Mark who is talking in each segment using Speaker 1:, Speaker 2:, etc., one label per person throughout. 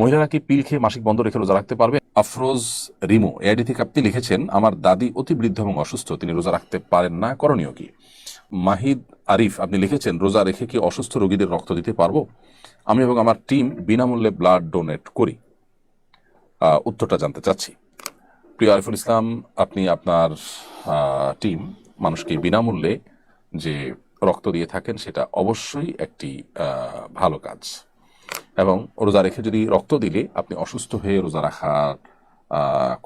Speaker 1: মহিলারা কি পিল খেয়ে মাসিক বন্ধ রেখে রোজা রাখতে পারবে? আফরোজ রিমো এআইডি থেকে আপনি লিখেছেন, আমার দাদি অতি বৃদ্ধ এবং অসুস্থ, তিনি রোজা রাখতে পারেন না, করণীয় কি? মাহিদ আরিফ, আপনি লিখেছেন, রোজা রেখে কি অসুস্থ রোগীদের রক্ত দিতে পারব? আমি এবং আমার টিম বিনামূল্যে ব্লাড ডোনেট করি। উত্তরটা জানতে চাচ্ছি। প্রিয় আরিফুল ইসলাম, আপনি আপনার টিম মানুষকে বিনামূল্যে যে রক্ত দিয়ে থাকেন, সেটা অবশ্যই একটি ভালো কাজ। এবং রোজা রেখে যদি রক্ত দিলে আপনি অসুস্থ হয়ে রোজা রাখা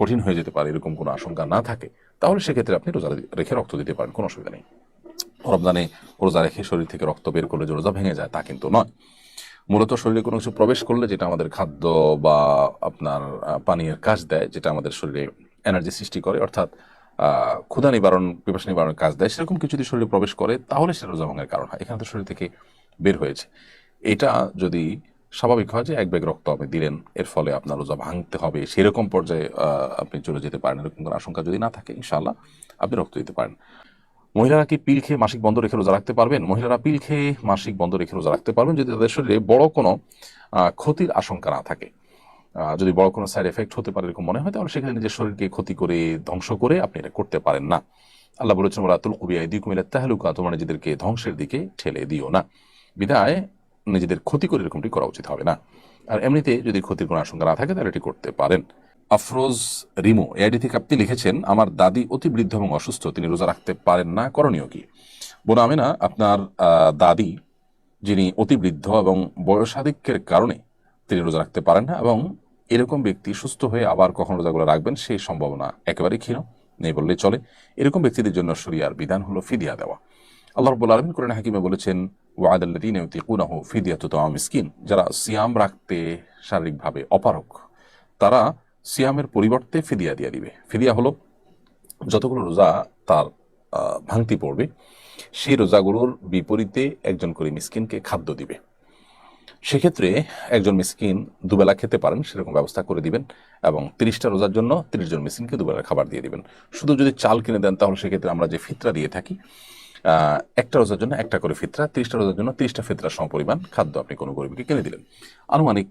Speaker 1: কঠিন হয়ে যেতে পারে, এরকম কোনো আশঙ্কা না থাকে, তাহলে সেক্ষেত্রে আপনি রোজা রেখে রক্ত দিতে পারেন, কোনো অসুবিধা নেই। রমজানে রোজা রেখে শরীর থেকে রক্ত বের করলে যে রোজা ভেঙে যায়, তা কিন্তু নয়। মূলত শরীরে কোনো কিছু প্রবেশ করলে যেটা আমাদের খাদ্য বা আপনার পানীয়ের কাজ দেয়, যেটা আমাদের শরীরে এনার্জি সৃষ্টি করে, অর্থাৎ ক্ষুধা নিবারণ, পিপাসা নিবারণের কাজ দেয়, সেরকম কিছু যদি শরীরে প্রবেশ করে, তাহলে সেটা রোজা ভাঙের কারণ হয়। এখানে তো শরীর থেকে বের হয়েছে। এটা যদি স্বাভাবিক হয় যে এক ব্যাগ রক্ত আপনি দিলেন, এর ফলে আপনার রোজা ভাঙতে হবে, সেরকম পর্যায়ে আপনি চলে যেতে পারেন, এরকম কোনো আশঙ্কা যদি না থাকে, ইনশাআল্লাহ আপনি রক্ত দিতে পারেন। মহিলারা কি পিল খেয়ে মাসিক বন্ধ রেখে রোজা রাখতে পারবেন? মহিলারা পিল খেয়ে মাসিক বন্ধ রেখে রোজা রাখতে পারবেন যদি তাদের শরীরে বড় কোনো ক্ষতির আশঙ্কা না থাকে। যদি বড় কোনো সাইড এফেক্ট হতে পারে এরকম মনে হয়, তাহলে সেখানে নিজের শরীরকে ক্ষতি করে, ধ্বংস করে আপনি এটা করতে পারেন না। আল্লাহ বলেছেন ওরা তুল কুবিয়া দিক মিলে তাহলুকা তোমার নিজেদেরকে ধ্বংসের দিকে ঠেলে দিও না। বিদায় নিজেদের ক্ষতি করে এরকমটি করা উচিত হবে না। আর এমনিতে যদি ক্ষতির কোনো আশঙ্কা না থাকে, তাহলে এটি করতে পারেন। আফরোজ রিমো, এআইডি থেকে আপনি লিখেছেন, আমার দাদি অতি বৃদ্ধ এবং অসুস্থ, তিনি রোজা রাখতে পারেন না, করণীয় কি? বোন আমেনা, আপনার দাদি, যিনি অতি বৃদ্ধ এবং বয়সাধিক্যের কারণে তিনি রোজা রাখতে পারেন না এবং এরকম ব্যক্তি সুস্থ হয়ে আবার কখন রোজাগুলো রাখবেন, সেই সম্ভাবনা একেবারেই ক্ষীণ, নেই বললেই চলে। এরকম ব্যক্তিদের জন্য শরিয়ার বিধান হলো ফিদিয়া দেওয়া। আল্লাহ রব্বুল আলমিন করেন হাকিমে বলেছেন যারা সিয়াম রাখতে শারীরিকভাবে অপারক তারা সিয়ামের পরিবর্তে ফিদিয়া দিয়ে দিবে। ফিদিয়া হলো যতগুলো রোজা তার ভাঙতি পড়বে, সেই রোজাগুলোর বিপরীতে একজন করে মিসকিনকে খাদ্য দিবে। সেক্ষেত্রে একজন মিসকিন দুবেলা খেতে পারেন, সেরকম ব্যবস্থা করে দিবেন এবং তিরিশটা রোজার জন্য তিরিশ জন মিসকিনকে দুবেলা খাবার দিয়ে দিবেন। শুধু যদি চাল কিনে দেন, তাহলে সেক্ষেত্রে আমরা যে ফিতরা দিয়ে থাকি একটা রোজার জন্য একটা করে ফিতরা, তিরিশটা রোজার জন্য তিরিশটা ফিতরা সমপরিমাণ খাদ্য আপনি কোনো গরিবকে কিনে দিলেন। আনুমানিক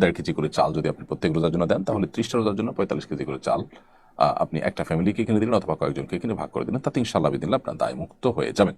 Speaker 1: দেড় কেজি করে চাল যদি আপনি প্রত্যেক রোজার জন্য দেন, তাহলে ত্রিশটা রোজার জন্য পঁয়তাল্লিশ কেজি করে চাল আপনি একটা ফ্যামিলিকে কিনে দিলেন অথবা কয়েকজনকে কিনে ভাগ করে দিলেন, তাতে ইনশাল্লাহ দিন আপনার দায় মুক্ত হয়ে যাবেন